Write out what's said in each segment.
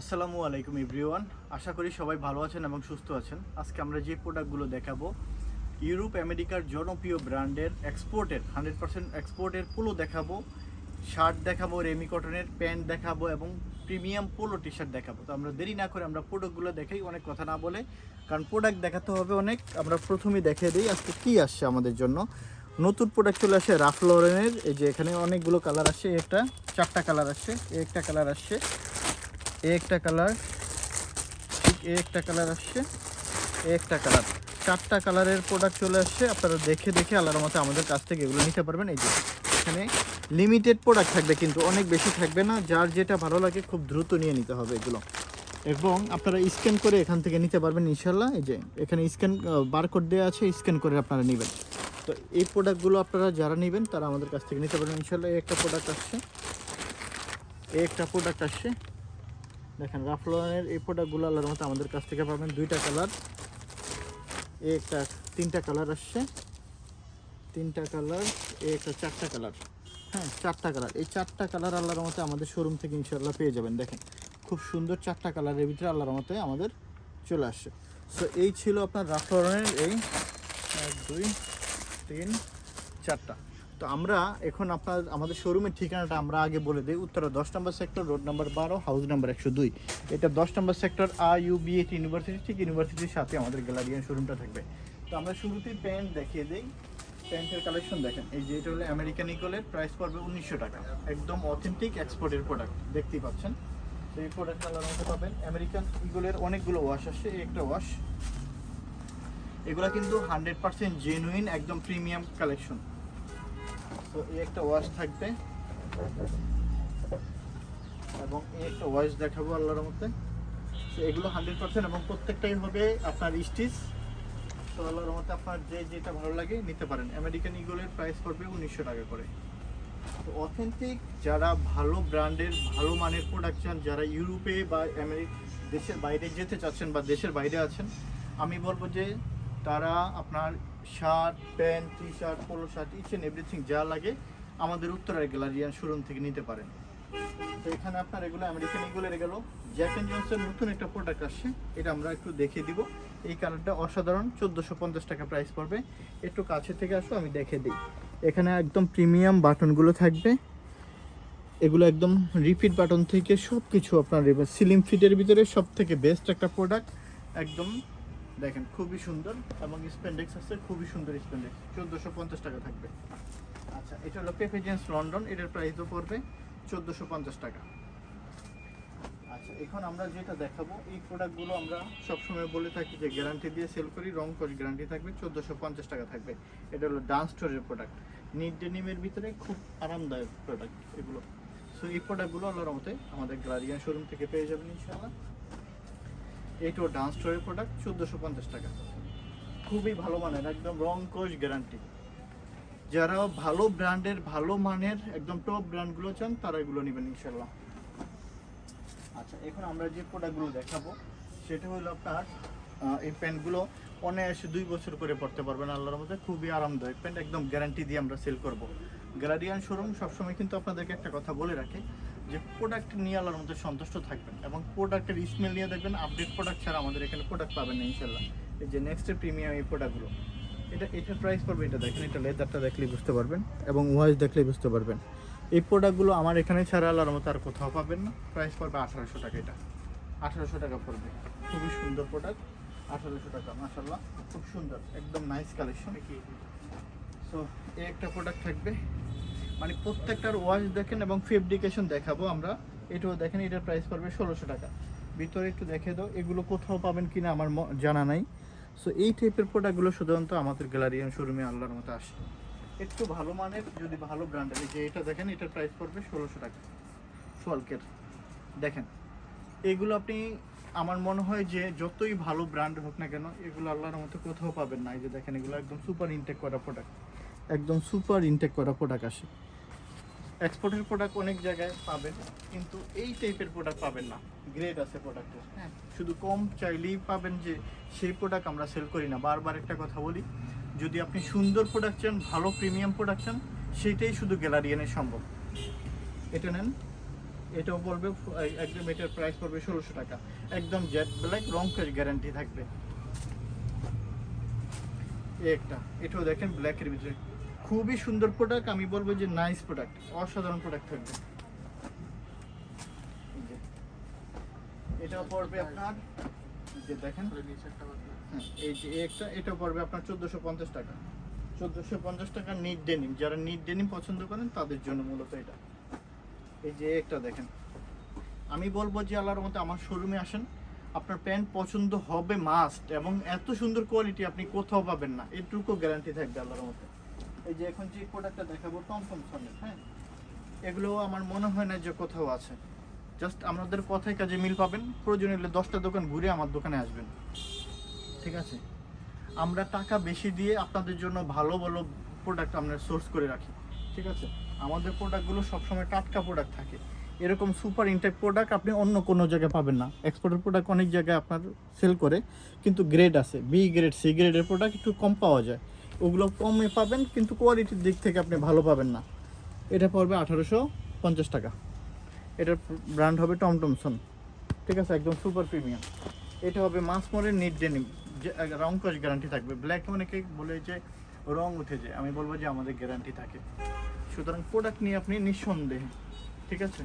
আসসালামু আলাইকুম এভরিওয়ান। আশা করি সবাই ভালো আছেন এবং সুস্থ আছেন। আজকে আমরা যে প্রোডাক্টগুলো দেখাবো, ইউরোপ আমেরিকার জনপ্রিয় ব্র্যান্ডের এক্সপোর্টের, হান্ড্রেড পার্সেন্ট এক্সপোর্টের পোলো দেখাবো, শার্ট দেখাবো, রেমি কটনের প্যান্ট দেখাবো এবং প্রিমিয়াম পোলো টি শার্ট দেখাবো। তো আমরা দেরি না করে আমরা প্রোডাক্টগুলো দেখাই, অনেক কথা না বলে। কারণ প্রোডাক্ট দেখাতে হবে অনেক। আমরা প্রথমেই দেখিয়ে দিই, আজকে কী আসছে আমাদের জন্য। নতুন প্রোডাক্ট চলে আসে রাফ লরেনের। এই যে এখানে অনেকগুলো কালার আসছে একটা চারটা কালার আসছে একটা কালার আসছে। এ একটা কালার ঠিক এ একটা কালার আসছে, এ একটা কালার চারটা কালারের প্রোডাক্ট চলে আসছে, আপনারা দেখে দেখে আল্লাহর মতো আমাদের কাছ থেকে এগুলো নিতে পারবেন। এই যে, এখানে লিমিটেড প্রোডাক্ট থাকবে, কিন্তু অনেক বেশি থাকবে না, যার যেটা ভালো লাগে খুব দ্রুত নিয়ে নিতে হবে এগুলো। এবং আপনারা স্ক্যান করে এখান থেকে নিতে পারবেন ইনশাল্লাহ এই যে, এখানে স্ক্যান বারকোড দেওয়া আছে স্ক্যান করে আপনারা নেবেন। তো এই প্রোডাক্টগুলো আপনারা যারা নেবেন, তারা আমাদের কাছ থেকে নিতে পারবেন ইনশাল্লাহ একটা প্রোডাক্ট আসছে একটা প্রোডাক্ট আসছে। দেখেন রাফলনের এই প্রোডাক্টগুলো আল্লাহর মতো আমাদের কাছ থেকে পাবেন। দুইটা কালার এই একটা, তিনটা কালার আসছে। তিনটা কালার এই একটা, চারটা কালার হ্যাঁ চারটা কালার এই চারটা কালার আল্লাহর মতে আমাদের শোরুম থেকে ইনশাল্লাহ পেয়ে যাবেন। দেখেন, খুব সুন্দর চারটা কালারের ভিতরে আল্লাহর মতে আমাদের চলে আসছে। সো এই ছিল আপনার রাফলনের এই এক, দুই, তিন, চারটা। তো আমরা এখন আপনার, আমাদের শোরুমের ঠিকানাটা আমরা আগে বলে দিই। উত্তরা দশ নম্বর সেক্টর রোড নাম্বার বারো হাউস নাম্বার একশো দুই। এটা দশ নম্বর sector I U B eight university ঠিক ইউনিভার্সিটির সাথে আমাদের গ্যালারিয়ান শোরুমটা থাকবে। তো আমরা শুরুতেই প্যান্ট দেখিয়ে দিই। প্যান্টের কালেকশন দেখেন, এই যে এটা হলো আমেরিকান ইগলের প্রাইস পড়বে উনিশশো টাকা। একদম অথেন্টিক এক্সপোর্টের প্রোডাক্ট দেখতেই পাচ্ছেন। তো এই প্রোডাক্ট মতো পাবেন আমেরিকান ইগলের অনেকগুলো ওয়াশ আসছে একটা ওয়াশ এগুলো কিন্তু হান্ড্রেড পার্সেন্ট জেনুইন একদম প্রিমিয়াম কালেকশন তো এই একটা ওয়াশ থাকবে। এবং এই একটা ওয়াশ দেখাবো আল্লাহর মধ্যে তো এগুলো হান্ড্রেড পার্সেন্ট এবং প্রত্যেকটাই হবে আপনার স্টিচ তো আল্লাহর মধ্যে আপনার যে যেটা ভালো লাগে নিতে পারেন। আমেরিকান ইগলের প্রাইস পড়বে উনিশশো টাকা করে। তো অথেন্টিক যারা ভালো ব্র্যান্ডের, ভালো মানের প্রোডাকশন যারা ইউরোপে বা আমেরিক দেশের বাইরে যেতে চাচ্ছেন বা দেশের বাইরে আছেন, আমি বলব যে তারা আপনার shirt, pant T shirt polo shirt each and everything যা লাগে আমাদের উত্তরের গ্যালারিয়ান শোরুম থেকে নিতে পারেন। তো এখানে আপনার এগুলো আমেরিকান এগুলো গেল জ্যাক অ্যান্ড জনসের নতুন একটা প্রোডাক্ট আসছে, এটা আমরা একটু দেখিয়ে দিব। এই কালারটা অসাধারণ, চোদ্দোশো পঞ্চাশ টাকা প্রাইস পড়বে। একটু কাছে থেকে আসো, আমি দেখে দিই। এখানে একদম প্রিমিয়াম বাটনগুলো থাকবে। এগুলো একদম রিপিট বাটন থেকে সব কিছু আপনার সিলিম ফিটের ভিতরে সব থেকে বেস্ট একটা প্রোডাক্ট একদম দেখেন, খুবই সুন্দর এবং স্পেন্ডেক্স আছে, খুবই সুন্দর স্পেন্ডেক্স চোদ্দোশো পঞ্চাশ টাকা থাকবে। আচ্ছা এটা হলো পেপেজেন্স লন্ডন এটার প্রাইসও পড়বে চোদ্দোশো পঞ্চাশ টাকা। আচ্ছা এখন আমরা যেটা দেখাবো, এই প্রোডাক্টগুলো আমরা সবসময় বলে থাকি যে গ্যারান্টি দিয়ে সেল করি রং করে গ্যারান্টি থাকবে, চোদ্দোশো পঞ্চাশ টাকা থাকবে। এটা হলো ডান্স স্টোরের প্রোডাক্ট নিট ডেনিমের ভিতরে খুব আরামদায়ক প্রোডাক্ট এগুলো। সো এই প্রোডাক্টগুলো আল্লাহর মতে আমাদের গ্লারিয়ান শোরুম থেকে পেয়ে যাবেন ইনশাআল্লাহ। এইটাও ডান্স স্টোরের প্রোডাক্ট চোদ্দোশো পঞ্চাশ টাকা। খুবই ভালো মানের, একদম রং কোষ গ্যারান্টি যারা ভালো ব্র্যান্ডের, ভালো মানের, একদম টপ ব্র্যান্ডগুলো চান, তারা এগুলো নেবেন ইনশাল্লাহ আচ্ছা এখন আমরা যে প্রোডাক্টগুলো দেখাবো, সেটা হলো আপনার এই প্যান্টগুলো অনায়াসে দুই বছর করে পড়তে পারবেন আল্লাহর মধ্যে খুবই আরামদায়ক প্যান্ট, একদম গ্যারান্টি দিয়ে আমরা সেল করব। গ্যালারিয়ান শোরুম সবসময় কিন্তু আপনাদেরকে একটা কথা বলে রাখে যে প্রোডাক্ট নিয়ে আল্লাহর মধ্যে সন্তুষ্ট থাকবেন এবং প্রোডাক্টের স্মেল নিয়ে দেখবেন আপডেট প্রোডাক্ট ছাড়া আমাদের এখানে প্রোডাক্ট পাবেন না ইনশাল্লাহ এই যে নেক্সটের প্রিমিয়াম এই প্রোডাক্টগুলো এটা এটার প্রাইস পড়বে এটা দেখেন এটা লেদারটা দেখলেই বুঝতে পারবেন এবং ওয়াইজ দেখলেই বুঝতে পারবেন। এই প্রোডাক্টগুলো আমার এখানে ছাড়া আল্লাহর মতো আর কোথাও পাবেন না। প্রাইস পড়বে আঠারোশো টাকা এটা। আঠারোশো টাকা পড়বে। খুবই সুন্দর প্রোডাক্ট আঠারোশো টাকা মাসাল্লাহ খুব সুন্দর একদম নাইস কালেকশন সো এই একটা প্রোডাক্ট থাকবে। মানে প্রত্যেকটার ওয়াশ দেখেন এবং ফেব্রিকেশন দেখাবো আমরা। এটাও দেখেন, এটার প্রাইস পড়বে ষোলোশো টাকা। ভিতরে একটু দেখে দাও, এগুলো কোথাও পাবেন কিনা আমার জানা নাই। সো এই টাইপের প্রোডাক্টগুলো সাধারণত আমাদের গ্যালারিয়ান শোরুমে আল্লাহর মতো আসে। একটু ভালো মানের, যদি ভালো ব্র্যান্ডের যে এটা দেখেন, এটার প্রাইস পড়বে ষোলোশো টাকা। সোয়ালকের। দেখেন, এগুলো আপনি, আমার মনে হয় যে যতই ভালো ব্র্যান্ড হোক না কেন, এগুলো আল্লাহর মতো কোথাও পাবেন না। এই যে দেখেন, এগুলো একদম সুপার ইনটেক করা প্রোডাক্ট একদম সুপার ইনটেক করা প্রোডাক্ট আসে। এক্সপোর্টের প্রোডাক্ট অনেক জায়গায় পাবেন কিন্তু এই টাইপের প্রোডাক্ট পাবেন না। গ্রেড আছে প্রোডাক্টের হ্যাঁ। শুধু কম চাইলেই পাবেন যে সেই প্রোডাক্ট আমরা সেল করি না। বারবার একটা কথা বলি যদি আপনি সুন্দর প্রোডাক্ট চান ভালো প্রিমিয়াম প্রোডাক্ট চান সেইটাই শুধু গ্যালারিয়ানে সম্ভব। এটা নেন এটাও পড়বে একদম এটার প্রাইস পড়বে ষোলোশো টাকা। একদম জেড ব্ল্যাক রং গ্যারান্টি থাকবে। একটা এটাও দেখেন ব্ল্যাকের ভিতরে। খুবই সুন্দর প্রোডাক্ট আমি বলব যে নাইস প্রোডাক্ট অসাধারণ প্রোডাক্ট থাকবে। এটাও পড়বে আপনার যে দেখেন হ্যাঁ, এই যে এই একটা পড়বে আপনার চোদ্দোশো পঞ্চাশ টাকা। চোদ্দোশো পঞ্চাশ টাকা নিট ডেনিম যারা নিট ডেনিম পছন্দ করেন তাদের জন্য মূলত এটা। এই যে একটা দেখেন আমি বলব যে আল্লাহর মতো আমার শোরুমে আসেন আপনার প্যান্ট পছন্দ হবে মাস্ট এবং এত সুন্দর কোয়ালিটি আপনি কোথাও পাবেন না এটুকু গ্যারান্টি থাকবে আল্লাহর মতো এই যে এখন যে প্রোডাক্টটা দেখাবো, টমটম সনের হ্যাঁ? এগুলো আমার মনে হয় না যে কোথাও আছে। জাস্ট আমাদের কথায় কাজে মিল পাবেন। প্রয়োজন হলে দশটা দোকান ঘুরে আমার দোকানে আসবেন। ঠিক আছে? আমরা টাকা বেশি দিয়ে আপনাদের জন্য ভালো ভালো প্রোডাক্ট আমরা সোর্স করে রাখি। ঠিক আছে? আমাদের প্রোডাক্টগুলো সবসময় টাটকা প্রোডাক্ট থাকে। এরকম সুপার ইনটেক প্রোডাক্ট আপনি অন্য কোনো জায়গায় পাবেন না। এক্সপোর্টের প্রোডাক্ট অনেক জায়গায় আপনার সেল করে, কিন্তু গ্রেড আছে। বি গ্রেড সি গ্রেডের প্রোডাক্ট একটু কম পাওয়া যায়। ওগুলো কমে পাবেন, কিন্তু কোয়ালিটির দিক থেকে আপনি ভালো পাবেন না। এটা পড়বে আঠারোশো পঞ্চাশ টাকা। এটার ব্র্যান্ড হবে টমটমসন ঠিক আছে, একদম সুপার প্রিমিয়াম এটা হবে মাস মোড়ের নিট ডেনিম রং কস গ্যারান্টি থাকবে। ব্ল্যাক অনেকে বলে যে, রং উঠে যায়। আমি বলব যে, আমাদের গ্যারান্টি থাকে। সুতরাং প্রোডাক্ট নিয়ে আপনি নিঃসন্দেহে, ঠিক আছে?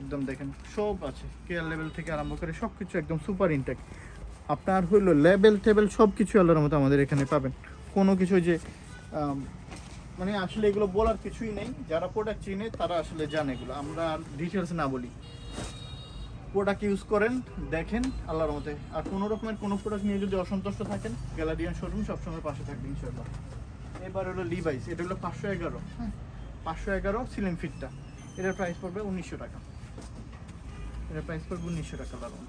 একদম দেখেন, সব আছে। কেয়ার লেভেল থেকে আরম্ভ করে সব কিছু একদম সুপার ইনটেক আপনার হইল লেভেল টেবেল সব কিছু আল্লাহর মতো আমাদের এখানে পাবেন। কোনো কিছু যে মানে আসলে এগুলো বলার কিছুই নেই। যারা প্রোডাক্ট চিনে, তারা আসলে জানে এগুলো। আমরা আর ডিটেলস না বলি। প্রোডাক্ট ইউজ করেন, দেখেন, আল্লাহর মতে আর কোনো রকমের কোনো প্রোডাক্ট নিয়ে যদি অসন্তুষ্ট থাকেন গ্যালারিয়ান শোরুম সবসময় পাশে থাকবে ইনশাল্লাহ এবার হলো লিভাইস এটা হলো পাঁচশো এগারো। হ্যাঁ পাঁচশো এগারো সিলিং ফিটটা এটার প্রাইস পড়বে উনিশশো টাকা। এটার প্রাইস পড়বে উনিশশো টাকা, আল্লাহর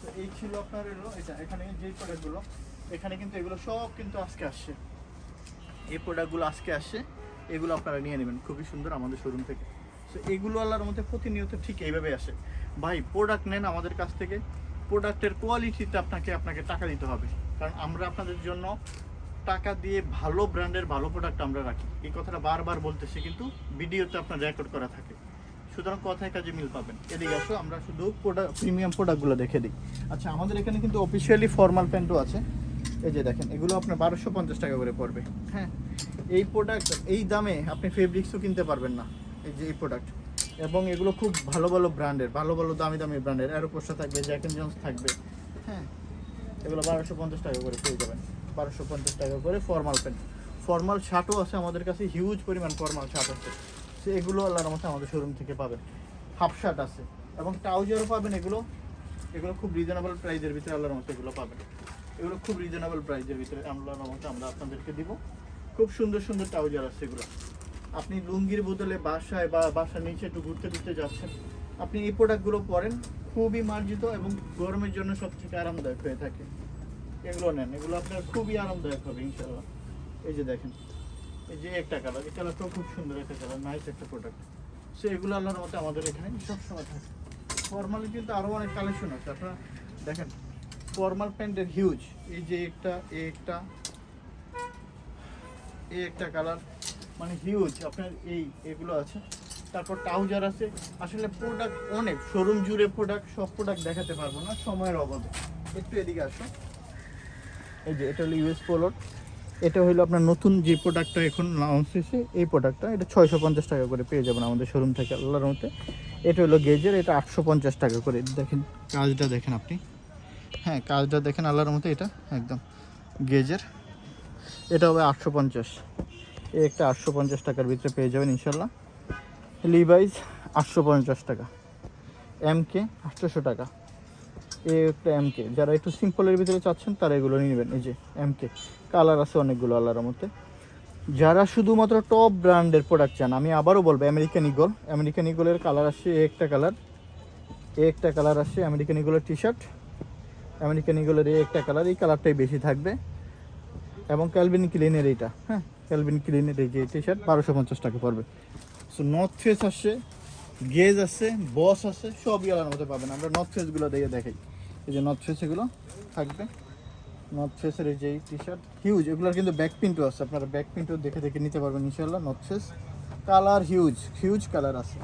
তো এই ছিল আপনার এটা। এখানে যেই প্রোডাক্টগুলো এখানে কিন্তু এগুলো সব কিন্তু আজকে আসছে। এই প্রোডাক্টগুলো আজকে আসছে, এগুলো আপনারা নিয়ে নেবেন। খুবই সুন্দর আমাদের শোরুম থেকে। তো এগুলো আল্লাহর মধ্যে প্রতিনিয়ত ঠিক এইভাবে আসে। ভাই প্রোডাক্ট নেন আমাদের কাছ থেকে। প্রোডাক্টের কোয়ালিটিতে আপনাকে আপনাকে টাকা দিতে হবে। কারণ আমরা আপনাদের জন্য টাকা দিয়ে ভালো ব্র্যান্ডের ভালো প্রোডাক্ট আমরা রাখি। এই কথাটা বারবার বলতেছি, কিন্তু ভিডিওতে আপনার রেকর্ড করা থাকে। সুতরাং কথায় কাজে মিল পাবেন। এদিকে আসো, আমরা শুধু প্রোডাক্ট প্রিমিয়াম প্রোডাক্টগুলো দেখে দিই। আচ্ছা আমাদের এখানে কিন্তু অফিসিয়ালি ফর্মাল প্যান্টও আছে। এই যে দেখেন, এগুলো আপনার বারোশো পঞ্চাশ টাকা করে পড়বে। হ্যাঁ এই প্রোডাক্ট এই দামে আপনি ফেব্রিক্সও কিনতে পারবেন না, এই যে এই প্রোডাক্ট এবং এগুলো খুব ভালো ভালো ব্র্যান্ডের, ভালো ভালো দামি দামি ব্র্যান্ডের অ্যারোপোস্টা থাকবে জ্যাক এন্ড জন্স থাকবে হ্যাঁ। এগুলো বারোশো পঞ্চাশ টাকা করে পেয়ে যাবেন, বারোশো পঞ্চাশ টাকা করে ফর্মাল প্যান্ট ফর্মাল শার্টও আছে আমাদের কাছে হিউজ পরিমাণ ফর্মাল শার্ট আছে। সে এগুলো আল্লাহর মতো আমাদের শোরুম থেকে পাবেন। হাফ শার্ট আছে। এবং ট্রাউজারও পাবেন এগুলো। এগুলো খুব রিজনেবল প্রাইজের ভিতরে আল্লাহর মতো এগুলো পাবেন। এগুলো খুব রিজনেবল প্রাইসের ভিতরে মতো আমরা আপনাদেরকে দিব। খুব সুন্দর সুন্দর ট্রাউজার আছে এগুলো। আপনি লুঙ্গির বদলে বাসায় বা বাসার নিচে একটু ঘুরতে ঘুরতে যাচ্ছেন, আপনি এই প্রোডাক্টগুলো পরেন, খুবই মার্জিত এবং গরমের জন্য সব থেকে আরামদায়ক হয়ে থাকে। এগুলো নেন, এগুলো আপনার খুবই আরামদায়ক হবে ইনশাল্লাহ এই যে দেখেন, এই যে একটা কালার এই কালারটাও খুব সুন্দর একটা কালার নাইস একটা প্রোডাক্ট সো এগুলো আল্লাহর মতো আমাদের এখানে সবসময় থাকে। ফর্মালি কিন্তু আরও অনেক কালেকশন আছে, আপনারা দেখেন ফর্মাল প্যান্টের হিউজ এই যে একটা, এ একটা এই একটা কালার মানে হিউজ আপনার এই এগুলো আছে। তারপর ট্রাউজার আছে। আসলে প্রোডাক্ট অনেক। শোরুম জুড়ে প্রোডাক্ট সব প্রোডাক্ট দেখাতে পারব না। সময়ের অভাবে। একটু এদিকে আসো। এই যে এটা হলো ইউএস পোলোর এটা হলো আপনার নতুন যে প্রোডাক্টটা এখন লঞ্চ হয়েছে, এই প্রোডাক্টটা এটা ছয়শো পঞ্চাশ টাকা করে পেয়ে যাবেন আমাদের শোরুম থেকে আল্লাহর মতে এটা হলো গেজের এটা আটশো পঞ্চাশ টাকা করে। দেখেন, কাজটা দেখেন আপনি। হ্যাঁ কাজটা দেখেন আল্লাহর মতো এটা, একদম গেজের। এটা হবে আটশো পঞ্চাশ। একটা আটশো পঞ্চাশ টাকার ভিতরে পেয়ে যাবেন ইনশাল্লাহ লিভাইজ আটশো পঞ্চাশ টাকা। এম কে আটশোশো টাকা। এই একটা এম কে যারা একটু সিম্পলের ভিতরে চাচ্ছেন, তারা এগুলো নিয়ে নেবেন। এই যে এম কে কালার আছে অনেকগুলো আল্লাহর মধ্যে যারা শুধুমাত্র টপ ব্র্যান্ডের প্রোডাক্ট চান, আমি আবারও বলব আমেরিকান ইগল আমেরিকান ইগলের কালার আসছে একটা কালার একটা কালার আসছে আমেরিকান ইগলের টি শার্ট আমেরিকান ইগলের এই একটা কালার এই কালারটাই বেশি থাকবে। এবং ক্যালভিন ক্লিনের এইটা হ্যাঁ? ক্যালভিন ক্লিনের এই যে টি শার্ট বারোশো পঞ্চাশ টাকা পড়বে। সো নর্থ ফেস আসছে গেজ আছে বস আছে সবই আলার মধ্যে পাবেন। আমরা নর্থ ফেসগুলো দিয়ে দেখাই। এই যে নর্থ ফেস এগুলো থাকবে। নর্থ ফেসের এই যে টি শার্ট হিউজ এগুলোর কিন্তু ব্যাক প্রিন্টও আছে। আপনারা ব্যাক প্রিন্টও দেখে দেখে নিতে পারবেন ইনশাল্লাহ North Face colour huge huge colour আছে।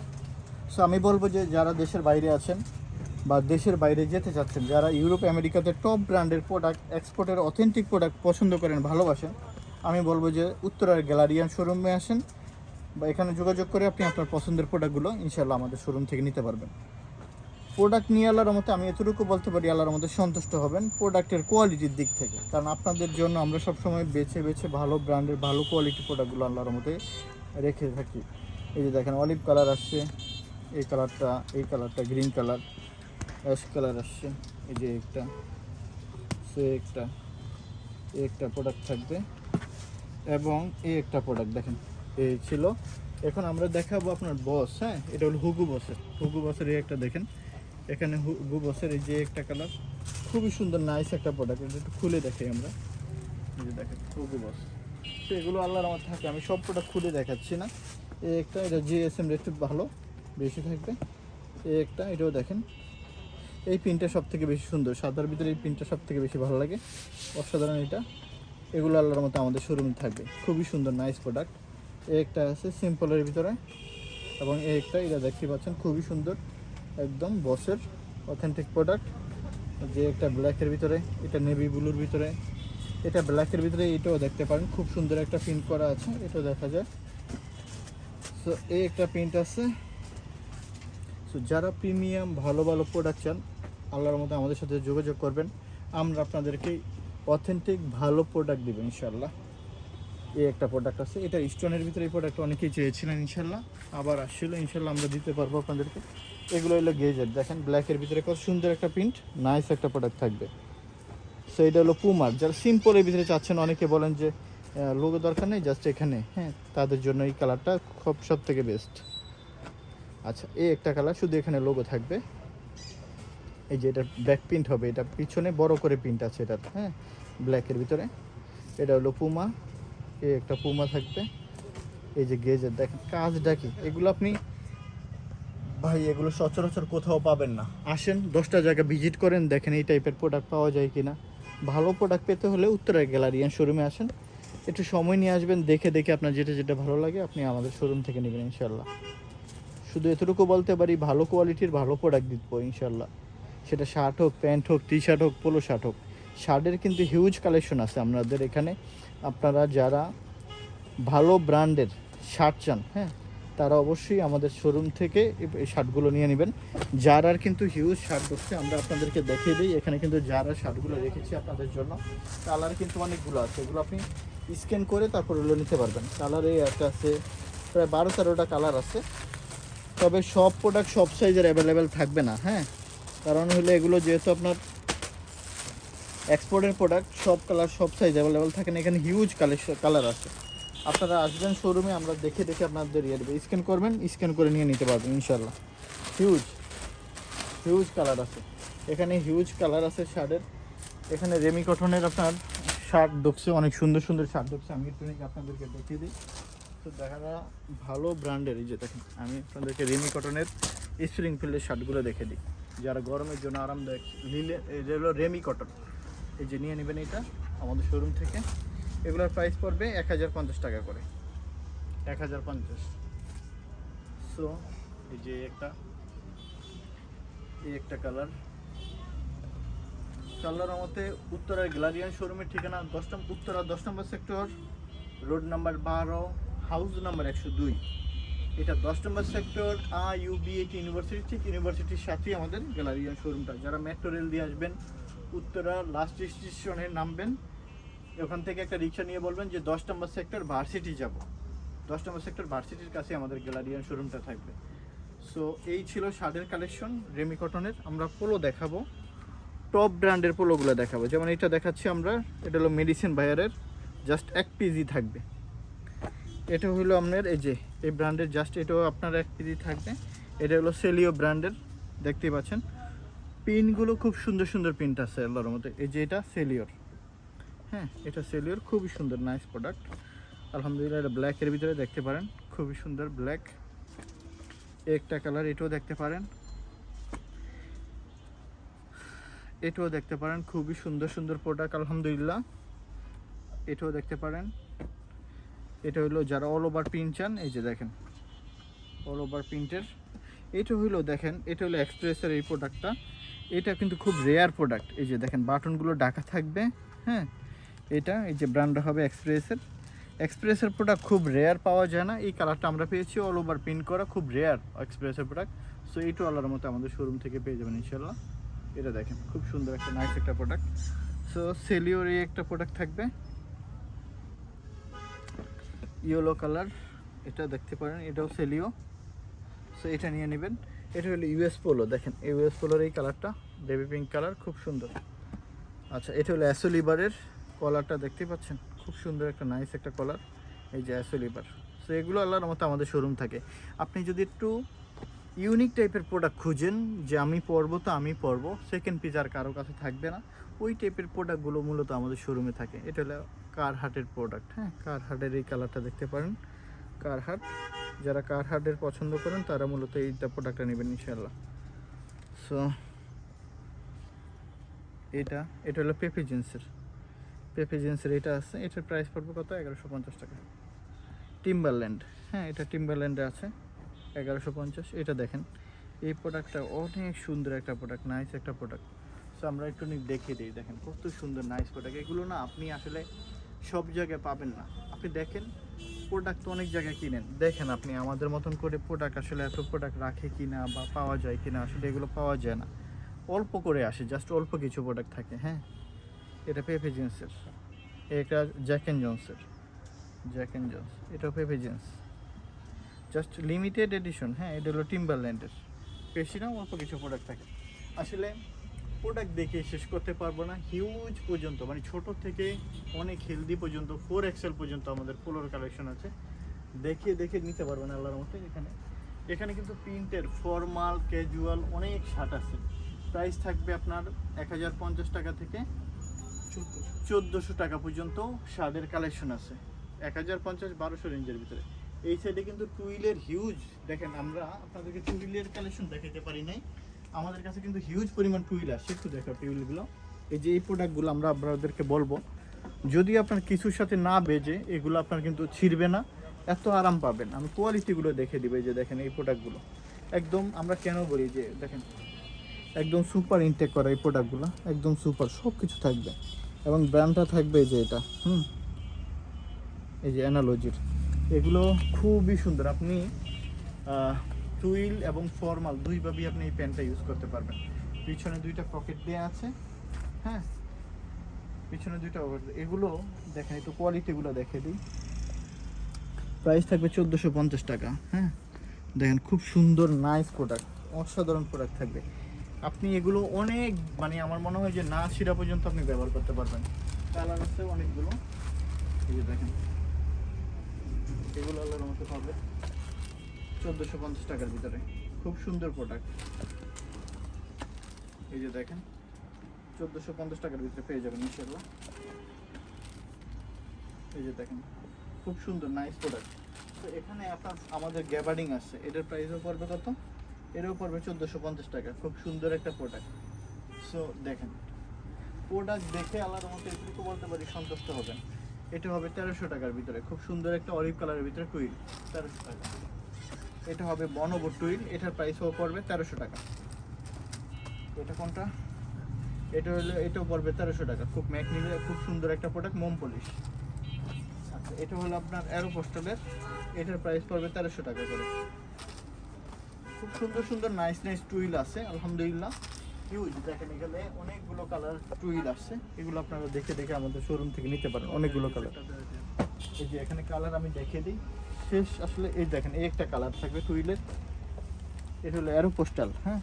সো আমি বলব যে, যারা দেশের বাইরে আছেন বা দেশের বাইরে যেতে চাচ্ছেন, যারা ইউরোপ, আমেরিকাতে টপ ব্র্যান্ডের প্রোডাক্ট এক্সপোর্টের অথেন্টিক প্রোডাক্ট পছন্দ করেন, ভালোবাসেন, আমি বলব যে উত্তরার গ্যালারিয়ান শোরুমে আসেন বা এখানে যোগাযোগ করে আপনি আপনার পছন্দের প্রোডাক্টগুলো ইনশাল্লাহ আমাদের শোরুম থেকে নিতে পারবেন। প্রোডাক্ট নিয়ে আল্লাহর মতো আমি এতটুকু বলতে পারি, আল্লাহর মধ্যে সন্তুষ্ট হবেন প্রোডাক্টের কোয়ালিটির দিক থেকে। কারণ আপনাদের জন্য আমরা সবসময় বেছে বেছে ভালো ব্র্যান্ডের ভালো কোয়ালিটি প্রোডাক্টগুলো আল্লাহর মধ্যে রেখে থাকি। এই যে দেখেন অলিভ কালার আসছে, এই কালারটা এই কালারটা গ্রিন কালার অ্যাশ কালার আসছে। এই যে একটা, সে একটা এই একটা প্রোডাক্ট থাকবে এবং এই একটা প্রোডাক্ট দেখেন এই ছিল। এখন আমরা দেখাবো আপনার বস হ্যাঁ? এটা হলো হুগু বসের হুগু বসের এই একটা দেখেন। এখানে হুগু বসের এই যে একটা কালার খুবই সুন্দর নাইস একটা প্রোডাক্ট এটা একটু খুলে দেখাই আমরা। এই যে দেখেন হুগু বস তো এগুলো আল্লাহর আমার থাকে, আমি সব প্রোডাক্ট খুলে দেখাচ্ছি না। এই একটা, এটা জিএসএম রেট ভালো, বেশি থাকবে। এই একটা, এটাও দেখেন। এই পিনটা সব থেকে বেশি সুন্দর। সাদার ভিতরে এই পিনটা সব থেকে বেশি ভালো লাগে। অসাধারণ এটা। এগুলো আল্লাহর মতো আমাদের শোরুমে থাকবে। খুবই সুন্দর নাইস প্রোডাক্ট এই একটা আছে সিম্পলের ভিতরে। এবং এই একটা, এটা দেখতে পাচ্ছেন, খুবই সুন্দর। একদম বসের অথেন্টিক প্রোডাক্ট যে একটা ব্ল্যাকের ভিতরে, এটা নেভি ব্লুর ভিতরে। এটা ব্ল্যাকের ভিতরে এটাও দেখতে পারেন, খুব সুন্দর একটা প্রিন্ট করা আছে, এটাও দেখা যায়। সো এই একটা প্রিন্ট আছে সো যারা প্রিমিয়াম ভালো ভালো প্রোডাক্ট চান, আল্লাহর মতো আমাদের সাথে যোগাযোগ করবেন। আমরা আপনাদেরকে অথেন্টিক ভালো প্রোডাক্ট দেবো ইনশাল্লাহ এই একটা প্রোডাক্ট আছে। এটা স্টোনের ভিতরে এই প্রোডাক্ট অনেকেই চেয়েছিলেন ইনশাল্লাহ আবার আসছিল ইনশাল্লাহ আমরা দিতে পারব আপনাদেরকে। এগুলো হলো গেজের দেখেন ব্ল্যাকের ভিতরে কত সুন্দর একটা প্রিন্ট নাইস একটা প্রোডাক্ট থাকবে। সো এটা হলো পুমার যারা সিম্পলের ভিতরে চাচ্ছেন, অনেকে বলেন যে লোগো দরকার নেই জাস্ট এখানে। হ্যাঁ তাদের জন্য এই কালারটা খুব সব থেকে বেস্ট আচ্ছা এই একটা কালার শুধু এখানে লোগো থাকবে। এই যে এটা ব্যাক প্রিন্ট হবে, এটা পিছনে বড় করে প্রিন্ট আছে এটার হ্যাঁ? ব্ল্যাকের ভিতরে। এটা হলো পুমা এই একটা পুমা থাকবে। এই যে গেজের দেখেন, কাজটা কি? এগুলো আপনি ভাই, এগুলো সচরাচর কোথাও পাবেন না। আসেন, দশটা জায়গা ভিজিট করেন, দেখেন এই টাইপের প্রোডাক্ট পাওয়া যায় কিনা। ভালো প্রোডাক্ট পেতে হলে উত্তরা গ্যালারিয়ান শোরুমে আসেন। একটু সময় নিয়ে আসবেন, দেখে দেখে আপনার যেটা যেটা ভালো লাগে, আপনি আমাদের শোরুম থেকে নেবেন ইনশাল্লাহ শুধু এতটুকু বলতে পারি, ভালো কোয়ালিটির ভালো প্রোডাক্ট দিতে ইনশাল্লাহ সেটা শার্ট হোক প্যান্ট হোক টি শার্ট হোক পোলো শার্ট হোক। শার্টের কিন্তু হিউজ কালেকশন আছে আপনাদের এখানে। আপনারা যারা ভালো ব্র্যান্ডের শার্ট চান হ্যাঁ তারা অবশ্যই আমাদের শোরুম থেকে এই- শার্টগুলো নিয়ে নেবেন। যারার কিন্তু হিউজ শার্ট হচ্ছে, আমরা আপনাদেরকে দেখিয়ে দিই। এখানে কিন্তু যারা শার্টগুলো রেখেছি আপনাদের জন্য কালার কিন্তু অনেকগুলো আছে। এগুলো আপনি স্ক্যান করে তারপর ওগুলো নিতে পারবেন। কালার একটা আছে, প্রায় বারো তেরোটা কালার আছে। তবে সব প্রোডাক্ট সব সাইজের অ্যাভেলেবেল থাকবে না হ্যাঁ? কারণ হলো এগুলো যেহেতু আপনার এক্সপোর্টের প্রোডাক্ট সব কালার সব সাইজ অ্যাভেলেবেল থাকে না, এখানে হিউজ কালেকশন কালার আছে। আপনারা আসবেন শোরুমে আমরা দেখে দেখে আপনাদের ইয়ে দেবো। স্ক্যান করবেন স্ক্যান করে নিয়ে নিতে পারবেন ইনশাল্লাহ হিউজ হিউজ কালার আছে। এখানে হিউজ কালার আছে শার্টের। এখানে রেমি কটনের আপনার শার্ট ঢুকছে, অনেক সুন্দর সুন্দর শার্ট ঢুকছে। আমি একটু আপনাদেরকে দেখিয়ে দিই। তো দেখা ভালো ব্র্যান্ডের এই যে দেখেন, আমি আপনাদেরকে রেমি কটনের স্প্রিং ফিল্ডের শার্টগুলো দেখে দিই। যারা গরমের জন্য আরামদায়ক লিলে এটা হলো রেমি কটন এই যে নিয়ে নেবেন এটা আমাদের শোরুম থেকে। এগুলোর প্রাইস পড়বে এক হাজার পঞ্চাশ টাকা করে। এক হাজার পঞ্চাশ। সো এই যে একটা, এই একটা কালার কালার আমাদের উত্তরার গ্যালারিয়ান শোরুমের ঠিকানা দশ উত্তরা দশ নম্বর সেক্টর রোড নাম্বার বারো হাউস নাম্বার একশো দুই। এটা দশ নম্বর সেক্টর আ ইউবিএটি ইউনিভার্সিটি, ঠিক ইউনিভার্সিটির সাথেই আমাদের গ্যালারিয়ান শোরুমটা। যারা মেট্রো রেল দিয়ে আসবেন, উত্তরা লাস্ট স্টেশনে নামবেন, ওখান থেকে একটা রিক্সা নিয়ে বলবেন যে দশ নম্বর সেক্টর ভার্সিটি যাব। দশ নম্বর সেক্টর ভার্সিটির কাছে আমাদের গ্যালারিয়ান শোরুমটা থাকবে। সো এই ছিল শার্টের কালেকশন রেমি কটনের। আমরা পোলো দেখাবো। টপ ব্র্যান্ডের পোলোগুলো দেখাবো। যেমন এটা দেখাচ্ছি আমরা, এটা হলো মেডিসিন বায়ারের জাস্ট এক পিজি থাকবে। এটা হলো আপনার, এই যে, এই ব্র্যান্ডের জাস্ট এটাও আপনার এক পিজি থাকবে। এটা হলো সেলিও ব্র্যান্ডের দেখতেই পাচ্ছেন। পিনগুলো খুব সুন্দর সুন্দর প্রিন্ট আছে আল্লাহর মধ্যে এই যে এটা সেলিওর হ্যাঁ এটা সেলিওর খুবই সুন্দর নাইস প্রোডাক্ট আলহামদুলিল্লাহ, এটা ব্ল্যাকের ভিতরে দেখতে পারেন। খুবই সুন্দর ব্ল্যাক একটা কালার এটাও দেখতে পারেন। এটাও দেখতে পারেন, খুবই সুন্দর সুন্দর প্রোডাক্ট আলহামদুলিল্লাহ। এটাও দেখতে পারেন। এটা হলো যারা অল ওভার প্রিন্ট চান, এই যে দেখেন অল ওভার প্রিন্টের এটা হইল দেখেন, এটা হলো এক্সপ্রেসের এই প্রোডাক্টটা এটা কিন্তু খুব রেয়ার প্রোডাক্ট এই যে দেখেন বাটনগুলো ঢাকা থাকবে হ্যাঁ? এটা, এই যে ব্র্যান্ডটা হবে এক্সপ্রেসের এক্সপ্রেসের প্রোডাক্ট খুব রেয়ার পাওয়া যায় না। এই কালারটা আমরা পেয়েছি অল ওভার প্রিন্ট করা, খুব রেয়ার এক্সপ্রেসের প্রোডাক্ট সো এই টলার মতো আমাদের শোরুম থেকে পেয়ে যাবেন ইনশাল্লাহ এটা দেখেন, খুব সুন্দর একটা নাইস একটা প্রোডাক্ট সো সেলিওর এই একটা প্রোডাক্ট থাকবে। ইয়েলো কালার, এটা দেখতে পারেন, এটাও সেলিও। সো এটা নিয়ে নেবেন। এটা হলো ইউএস পোলো দেখেন ইউএস পোলোর এই কালারটা বেবি পিঙ্ক কালার, খুব সুন্দর। আচ্ছা এটা হলো অ্যাসোলিবারের কলারটা দেখতে পাচ্ছেন? খুব সুন্দর একটা নাইস একটা কলার এই যে অ্যাসোলিবার সো এগুলো আল্লাহর মতো আমাদের শোরুম থাকে। আপনি যদি একটু ইউনিক টাইপের প্রোডাক্ট খুঁজেন, যে আমি পরবো তো আমি পরবো সেকেন্ড পিস আর কারও কাছে থাকবে না, ওই টাইপের প্রোডাক্টগুলো মূলত আমাদের শোরুমে থাকে। এটা হলো কার হাটের প্রোডাক্ট হ্যাঁ? কার হাটের এই কালারটা দেখতে পারেন। কার হাট যারা কার হাটের পছন্দ করেন, তারা মূলত এইটা প্রোডাক্টটা নেবেন ইনশাল্লাহ সো এটা এটা হলো পেপি জিন্সের পেপি জিন্সের এটা আছে, এটার প্রাইস পড়বে কত? এগারোশো পঞ্চাশ টাকা। টিম্বারল্যান্ড হ্যাঁ এটা টিম্বারল্যান্ডে আছে, এগারোশো পঞ্চাশ। এটা দেখেন, এই প্রোডাক্টটা অনেক সুন্দর একটা প্রোডাক্ট নাইস একটা প্রোডাক্ট সো আমরা একটু দেখিয়ে দিই, দেখেন, কত সুন্দর নাইস প্রোডাক্ট এগুলো না, আপনি আসলে সব জায়গায় পাবেন না। আপনি দেখেন প্রোডাক্ট অনেক জায়গায় কিনেন। দেখেন আপনি আমাদের মতন করে প্রোডাক্ট আসলে এত প্রোডাক্ট রাখে কিনা বা পাওয়া যায় কিনা, আসলে এগুলো পাওয়া যায় না। অল্প করে আসে জাস্ট অল্প কিছু প্রোডাক্ট থাকে হ্যাঁ? এটা পেপে জিন্সের এটা জ্যাক অ্যান্ড জন্সের জ্যাক অ্যান্ড জন্স এটা Pepe jeans just limited edition হ্যাঁ? এটা হলো টিম্বারল্যান্ডের বেশি না, অল্প কিছু প্রোডাক্ট থাকে। আসলে প্রোডাক্ট দেখে শেষ করতে পারব না। হিউজ পর্যন্ত মানে ছোট থেকে অনেক হেলদি পর্যন্ত ফোর এক্সেল পর্যন্ত আমাদের পোলোর কালেকশন আছে। দেখে দেখে নিতে পারবেন আল্লাহর মতো এখানে। এখানে কিন্তু প্রিন্টের ফর্মাল ক্যাজুয়াল অনেক শার্ট আছে। প্রাইস থাকবে আপনার এক হাজার পঞ্চাশ টাকা থেকে চোদ্দোশো টাকা পর্যন্ত শার্টের কালেকশন আছে। এক হাজার পঞ্চাশ বারোশো রেঞ্জের ভিতরে। এই সাইডে কিন্তু টুইলের হিউজ দেখেন, আমরা আপনাদেরকে টুইলের কালেকশন দেখাতে পারি নাই। আমাদের কাছে কিন্তু হিউজ পরিমাণ টুইল আসছে একটু দেখো টুইলগুলো এই যে এই প্রোডাক্টগুলো আমরা আপনাদেরকে বলব, যদি আপনার কিছুর সাথে না বেজে, এগুলো আপনার কিন্তু ছিঁড়বে না, এত আরাম পাবেন। আমি কোয়ালিটিগুলো দেখে দিবে যে দেখেন এই প্রোডাক্টগুলো একদম আমরা কেন বলি যে, দেখেন, একদম সুপার ইনটেক করা এই প্রোডাক্টগুলো একদম সুপার সব কিছু থাকবে। এবং ব্র্যান্ডটা থাকবে যে এটা, হুম? এই যে অ্যানালজির এগুলো খুবই সুন্দর। আপনি টুইল এবং ফর্মাল, দুইভাবেই আপনি এই প্যান্টটা ইউজ করতে পারবেন। পিছনে দুইটা পকেট দেওয়া আছে হ্যাঁ? পিছনে দুইটা এগুলো, দেখেন, একটু কোয়ালিটিগুলো দেখে দিই। প্রাইস থাকবে চোদ্দোশো পঞ্চাশ টাকা হ্যাঁ? দেখেন, খুব সুন্দর নাইস প্রোডাক্ট অসাধারণ প্রোডাক্ট থাকবে। আপনি এগুলো অনেক মানে আমার মনে হয় যে না ছিঁড়া পর্যন্ত আপনি ব্যবহার করতে পারবেন। কালার আছে অনেকগুলো। এই যে দেখেন, এগুলো আল্লাহর মতো পাবে চোদ্দোশো পঞ্চাশ টাকার ভিতরে। খুব সুন্দর প্রোডাক্ট এই যে দেখেন, চোদ্দোশো পঞ্চাশ টাকার ভিতরে পেয়ে যাবেন ইনশাল্লাহ এই যে দেখেন, খুব সুন্দর নাইস প্রোডাক্ট তো এখানে আপনার আমাদের গ্যাবার্ডিং আছে। এটার প্রাইসও পড়বে কত? এটাও পড়বে চোদ্দোশো পঞ্চাশ টাকা। খুব সুন্দর একটা প্রোডাক্ট সো দেখেন প্রোডাক্ট দেখে আল্লাহর মতো এটুকু বলতে পারি, সন্তুষ্ট হবেন। এটা হবে তেরোশো টাকার ভিতরে। খুব সুন্দর একটা অলিভ কালারের ভিতরে টুইল তেরোশো টাকা। এটা হবে বনবো টুইল এটার প্রাইসও পড়বে তেরোশো টাকা। এটা কোনটা? এটা হলো, এটাও পড়বে তেরোশো টাকা। খুব ম্যাক খুব সুন্দর একটা প্রোডাক্ট মোম পলিশ আচ্ছা এটা হলো আপনার অ্যারো পোস্টালের এটার প্রাইস পড়বে তেরোশো টাকা করে। খুব সুন্দর সুন্দর নাইস নাইস টুইল আছে, আলহামদুলিল্লাহ। হিউজ দেখেন, এখানে অনেকগুলো কালার টুইল আসছে এগুলো আপনারা দেখে দেখে আমাদের শোরুম থেকে নিতে পারেন, অনেকগুলো কালার এই যে এখানে কালার আমি দেখে দিই। শেষ। আসলে এই দেখেন, এই একটা কালার থাকবে টুইলের এটা হলো অ্যারো পোস্টাল হ্যাঁ?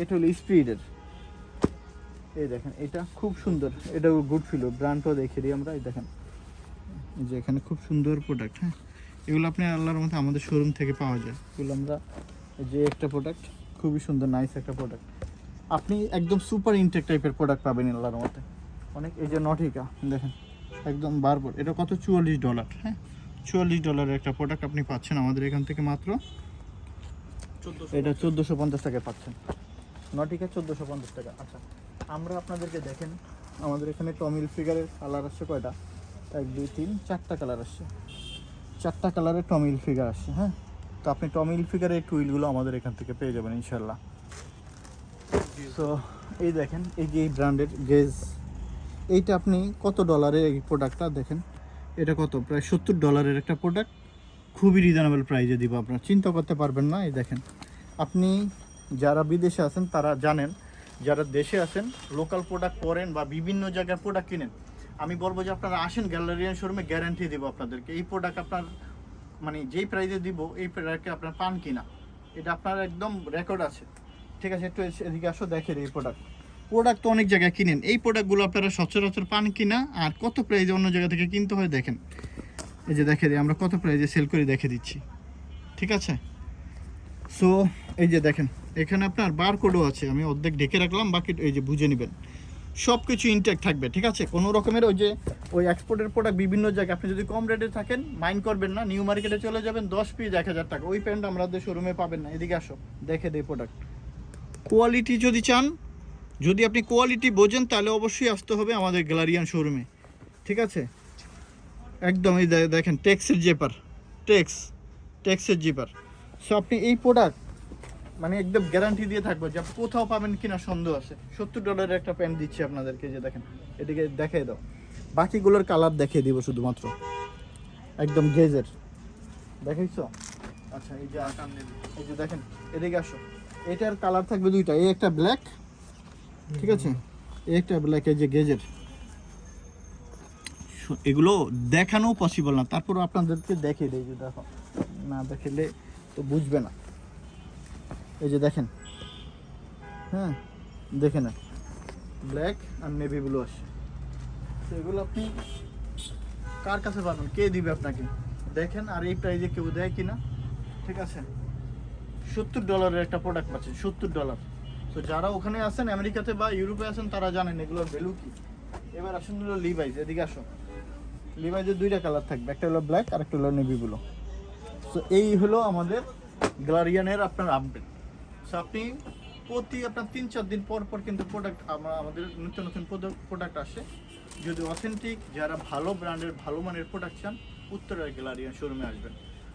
এটা হলো স্পিডের এই দেখেন, এটা খুব সুন্দর। এটা গুড ফিল ব্র্যান্ডও দেখিয়ে দিই আমরা, এই দেখেন। যে এখানে খুব সুন্দর প্রোডাক্ট হ্যাঁ? এগুলো আপনি আল্লাহর মতো আমাদের শোরুম থেকে পাওয়া যায়। এগুলো আমরা যে একটা প্রোডাক্ট খুবই সুন্দর নাইস একটা প্রোডাক্ট আপনি একদম সুপার ইনটেক টাইপের প্রোডাক্ট পাবেন আল্লাহর মতে অনেক, এই যে নটিকা দেখেন, একদম বারবার এটা কত চুয়াল্লিশ ডলার হ্যাঁ? চুয়াল্লিশ ডলারের একটা প্রোডাক্ট আপনি পাচ্ছেন আমাদের এখান থেকে মাত্র। এটা চোদ্দোশো পঞ্চাশ টাকায় পাচ্ছেন। নটিকা চোদ্দোশো পঞ্চাশ টাকা। আচ্ছা আমরা আপনাদেরকে দেখেন আমাদের এখানে টমিল ফিগারের কালার আসছে কয়টা? এক দুই তিন চারটা কালার আসছে। চারটা কালারের টমিল ফিগার আসছে হ্যাঁ? তো আপনি টমিল ফিগারের টুইলগুলো আমাদের এখান থেকে পেয়ে যাবেন ইনশাল্লাহ সো এই দেখেন এই যে এই ব্র্যান্ডের গেজ এইটা আপনি কত ডলারের এই প্রোডাক্টটা দেখেন? এটা কত? প্রায় সত্তর ডলারের একটা প্রোডাক্ট খুবই রিজনেবল প্রাইজে দিব আপনার। চিন্তা করতে পারবেন না। এই দেখেন, আপনি যারা বিদেশে আছেন, তারা জানেন, যারা দেশে আছেন লোকাল প্রোডাক্ট পরেন বা বিভিন্ন জায়গার প্রোডাক্ট কিনেন, আমি বলব যে আপনারা আসেন গ্যালারিয়ান শোরুমে গ্যারান্টি দেবো আপনাদেরকে। এই প্রোডাক্ট আপনার মানে যেই প্রাইজে দিব, এই প্রোডাক্টে আপনার পান কিনা। এটা আপনার একদম রেকর্ড আছে। ঠিক আছে, একটু এদিকে আসো, দেখেন এই প্রোডাক্ট প্রোডাক্ট তো অনেক জায়গায় কিনেন। এই প্রোডাক্টগুলো আপনারা সচরাচর পান কিনা আর কত প্রাইজে অন্য জায়গা থেকে কিনতে হয় দেখেন। এই যে দেখে দিই, আমরা কত প্রাইজে সেল করে দেখে দিচ্ছি। ঠিক আছে? সো এই যে দেখেন, এখানে আপনার বারকোডও আছে। আমি অর্ধেক ঢেকে রাখলাম, বাকি এই যে বুঝে নেবেন। সব কিছু ইনটেক থাকবে, ঠিক আছে? কোনো রকমের ওই যে, ওই এক্সপোর্টের প্রোডাক্ট বিভিন্ন জায়গায়, আপনি যদি কম রেটে থাকেন মাইন্ড করবেন না নিউ মার্কেটে চলে যাবেন, দশ পিস এক হাজার টাকা। ওই প্যান্ট আমাদের শোরুমে পাবেন না। এদিকে আসো, দেখে দেই প্রোডাক্ট কোয়ালিটি যদি চান যদি আপনি কোয়ালিটি বোঝেন, তাহলে অবশ্যই আসতে হবে আমাদের গ্যালারিয়ান শোরুমে ঠিক আছে? একদম, এই দেখেন টেক্সের জেপার টেক্স টেক্সের জেপার সো আপনি এই প্রোডাক্ট মানে একদম গ্যারান্টি দিয়ে থাকব যে কোথাও পাবেন কিনা সন্দেহ আছে। সত্তর ডলারের একটা প্যান্ট দিচ্ছি আপনাদেরকে যে দেখেন, এদিকে দেখিয়ে দাও। বাকিগুলোর কালার দেখিয়ে দিব শুধুমাত্র। একদম গেজের। দেখাইছো? আচ্ছা এই যে এই যে দেখেন, এদিকে আসো। এটার কালার থাকবে দুইটা, এই একটা ব্ল্যাক ঠিক আছে? একটা ব্ল্যাক এই যে গেজের এগুলো দেখানো পসিবল না। তারপর আপনাদেরকে দেখিয়ে দেয় যে দেখো, না দেখালে তো বুঝবে না। এই যে দেখেন। হ্যাঁ দেখে না ব্ল্যাক আর নেভি ব্লু আসে। তো এগুলো আপনি কার কাছে পাবেন? কে দিবে আপনাকে? দেখেন, আর এই প্রাইজে কেউ দেয় কিনা? ঠিক আছে? সত্তর ডলারের একটা প্রোডাক্ট পাচ্ছেন, সত্তর ডলার তো যারা ওখানে আছেন, আমেরিকাতে বা ইউরোপে আছেন, তারা জানেন এগুলোর ভ্যালু কি। এবার আসুন হলো লিভাইজ এদিকে আসো। লিভাইজের দুইটা কালার থাকবে, একটা হলো ব্ল্যাক আর একটা হলো নেভি ব্লু তো এই হলো আমাদের গ্লারিয়ানের আপনার আপডেট সো আপনি প্রতি আপনার তিন চার দিন পর পর কিন্তু প্রোডাক্ট আমরা আমাদের নতুন নতুন প্রোডাক্ট আসে। যদি অথেন্টিক যারা ভালো ব্র্যান্ডের ভালো মানের প্রোডাক্ট চান উত্তরের গ্যালারিয়ান শোরুমে আসবেন।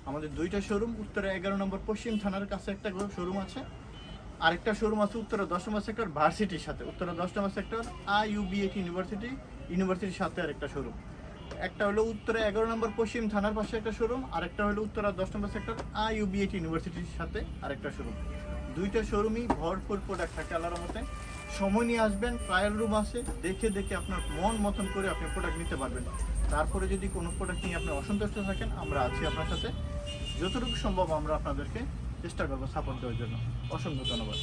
আমাদের দুইটা শোরুম উত্তরে এগারো নম্বর পশ্চিম থানার কাছে একটা শোরুম আছে। আরেকটা শোরুম আছে উত্তরা দশ নম্বর সেক্টর ভার্সিটির সাথে। উত্তরা দশ নম্বর সেক্টর আই ইউবিএটি ইউনিভার্সিটি ইউনিভার্সিটির সাথে আরেকটা শোরুম একটা হলো উত্তরা এগারো নম্বর পশ্চিম থানার পাশে একটা শোরুম আরেকটা হলো উত্তরা দশ নম্বর সেক্টর আই ইউবিএটি ইউনিভার্সিটির সাথে আরেকটা শোরুম দুইটা শোরুমই ভরপুর প্রোডাক্ট থাকে আল্লাহর মতে সময় নিয়ে আসবেন ট্রায়াল রুম আছে, দেখে দেখে আপনার মন মতন করে আপনি প্রোডাক্ট নিতে পারবেন। তারপরে যদি কোনো প্রোডাক্ট নিয়ে আপনি অসন্তুষ্ট থাকেন, আমরা আছি আপনার সাথে। যতটুকু সম্ভব আমরা আপনাদেরকে চেষ্টা করব সাপোর্ট দেওয়ার জন্য। অসংখ্য ধন্যবাদ।